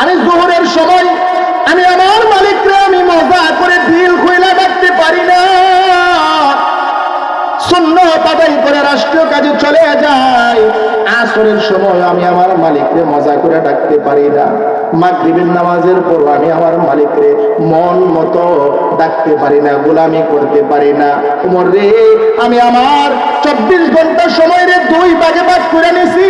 আমি জোহরের সময়, আমি আমার মালিকরে আমি মজা করে দিল খুইলা ডাকতে পারি না। শূন্য তাদাই করে রাষ্ট্রীয় কাজে চলে যায়। আসরের সময় আমি আমার মালিকরে মজা করে ডাকতে পারি না। মাগরিবের নামাজের পর আমি আমার মালিকরে মন মতো ডাকতে পারি না, গোলামি করতে পারি না। উমর রে, আমি আমার চব্বিশ ঘণ্টা সময় রে দুই ভাগে ভাগ করে নিছি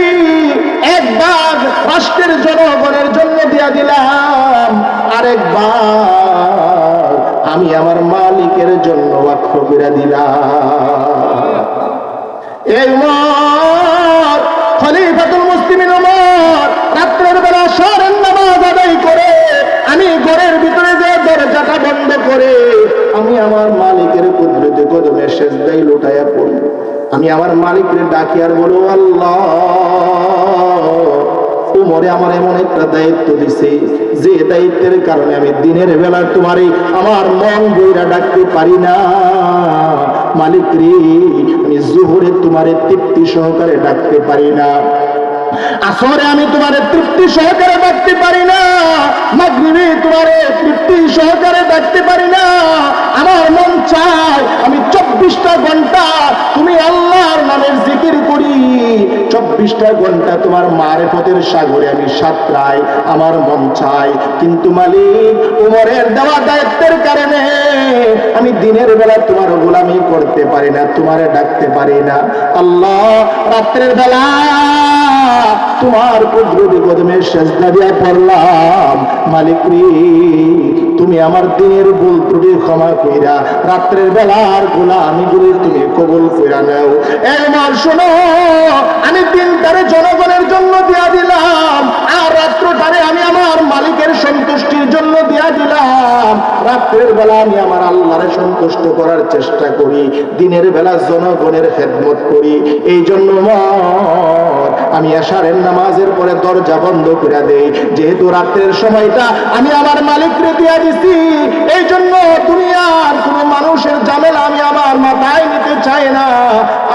এক ভাগ রাষ্ট্রের জনগণের জন্য দিয়া দিলাম। আরেক ভাগ আমি আমার মালিকের জন্য ওয়াক্ফ দিলাম। খলিফাতুল মুসলিমিন রাত্রের বেলা নামাজ আদায় করে আমি ঘরের ভিতরে যে দরজাটা বন্ধ করে আমি আমার মালিকের কুদরতে কদমে সেজদাই লুটাইয়া পড়ি। আমি আমার মালিকের ডাকি আর বলো, আল্লাহ উমরে আমার এমন একটা দায়িত্ব দিছে, যে দায়িত্বের কারণে আমি দিনের বেলা তোমারই আমার মন বইরা ডাকতে পারি না। মালিক রে, আমি জোহরে তোমারে তৃপ্তি সহকারে ডাকতে পারি না। আসরে আমি তোমার তৃপ্তি সহকারে ডাকতে পারি না। মাগরিবে তোমার তৃপ্তি চব্বিশটা ঘণ্টা তোমার মারেফতের সাগরে আমি সাঁতরাই, আমার মন চাই। কিন্তু মালিক, উমরের দেওয়া দায়িত্বের কারণে আমি দিনের বেলা তোমার গোলামি করতে পারি না, তোমারে ডাকতে পারি না। আল্লাহ, রাত্রের বেলা তোমার কুদরতি কদমে সেজদা দিয়া পড়লাম। মালিক তুমি আমার দিনের ভুল ত্রুটি ক্ষমা কইরা রাত্রের বেলার গোলামি গুলি তুমি কবুল কইরা নাও। একবার শোনো, আমি দিনটারে জনগণের জন্য দিয়া দিলাম, আর রাত্রটারে আমি আমার মালিকের সন্তুষ্টির জন্য দিয়া দিলাম। রাত্রের বেলা আমি আমার আল্লাহরে সন্তুষ্ট করার চেষ্টা করি, দিনের বেলা জনগণের খেদমত করি। এই জন্য আমি এশারের নামাজের পরে দরজা বন্ধ করে দেই। যেহেতু রাত্রের সময়টা আমি আমার মালিকরে দিয়া দিছি এই জন্য দুনিয়ার কোনো মানুষের ঝামেলা আমি আমার মাথায় নিতে চাই না।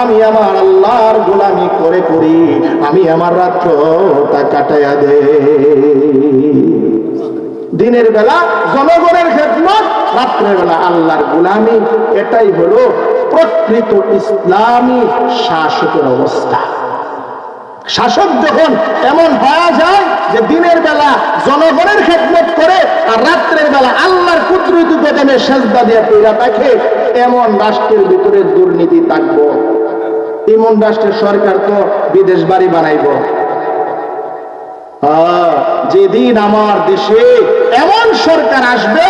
আমি আমার আল্লাহর গোলামি করে করি, আমি আমার রাত্রটা কাটাইয়া দে দিনের বেলা জনগণের খেদমত রাত্রের বেলা আল্লাহর গোলামি এটাই হলো প্রকৃত ইসলামী শাসকের অবস্থা। শাসক যখন এমন হওয়া যায় যে দিনের বেলা জনগণের খেদমত করে আর রাত্রের বেলা আল্লাহর কুদরতি কদমে সেজদা দিয়ে পীড়া থাকে এমন রাষ্ট্রের ভিতরে দুর্নীতি থাকব। এমন রাষ্ট্রের সরকার তো বিদেশ বাড়ি বানাইব। আহ, যেদিন আমার দেশে এমন সরকার আসবে,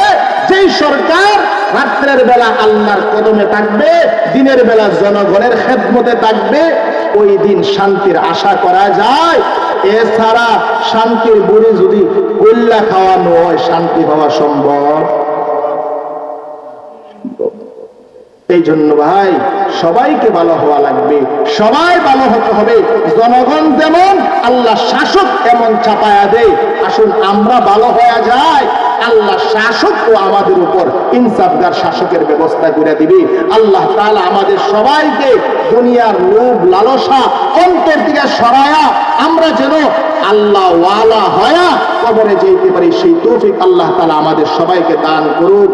যেই সরকার রাত্রের বেলা আল্লাহর কদমে থাকবে, দিনের বেলা জনগণের খেদমতে থাকবে, ওই দিন শান্তির আশা করা যায়। এছাড়া শান্তির বুড়ি যদি কল্যা খাওয়ানো হয় শান্তি হওয়া সম্ভব। এই জন্য ভাই, সবাইকে ভালো হওয়া লাগবে। সবাই ভালো হতে হবে। জনগণ যেমন আল্লাহ শাসক এমন চাপায়া দেয়। আসুন, আমরা ভালো হয়ে যায় আল্লাহ শাসক ও আমাদের উপর ইনসাফগার শাসকের ব্যবস্থা করে দিবে। আল্লাহ তাআলা আমাদের সবাইকে দুনিয়ার লোভ, লালসা অন্তর থেকে সরায়া আমরা যেন আল্লাহ ওয়ালা হয়া কবরে যেতে পারি। সেই তৌফিক আল্লাহ তাআলা আমাদের সবাইকে দান করুক।